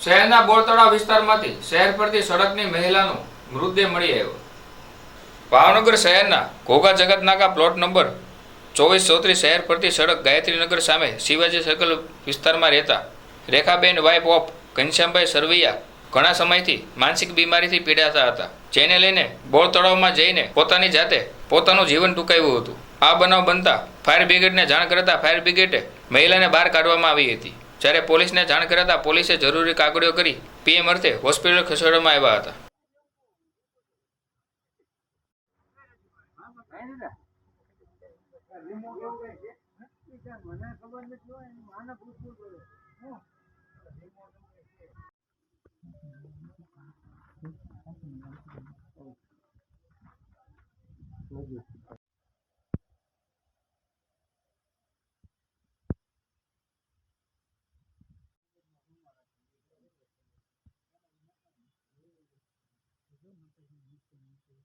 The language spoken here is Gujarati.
શહેરના બોરતળા વિસ્તારમાંથી શહેર પરથી સડકની મહિલાનો મૃતદેહ મળી આવ્યો. ભાવનગર શહેરના ઘોઘા જગતનાકા પ્લોટ નંબર ચોવીસ ચોત્રીસ શહેર પરથી સડક ગાયત્રીનગર સામે શિવાજી સર્કલ વિસ્તારમાં રહેતા રેખાબેન વાઇફ ઓફ ઘનશ્યામભાઈ સરવૈયા ઘણા સમયથી માનસિક બીમારીથી પીડાતા હતા, જેને લઈને બોર તળાવમાં જઈને પોતાની જાતે પોતાનું જીવન ટૂંકાવ્યું હતું. આ બનાવ બનતા ફાયર બ્રિગેડને જાણ કરતા ફાયર બ્રિગેડે મહિલાને બહાર કાઢવામાં આવી હતી. જ્યારે પોલીસને જાણ કરાતા પોલીસે જરૂરી કાગળીઓ કરી પીએમ અર્થે હોસ્પિટલ ખસેડવામાં આવ્યા હતા. experiences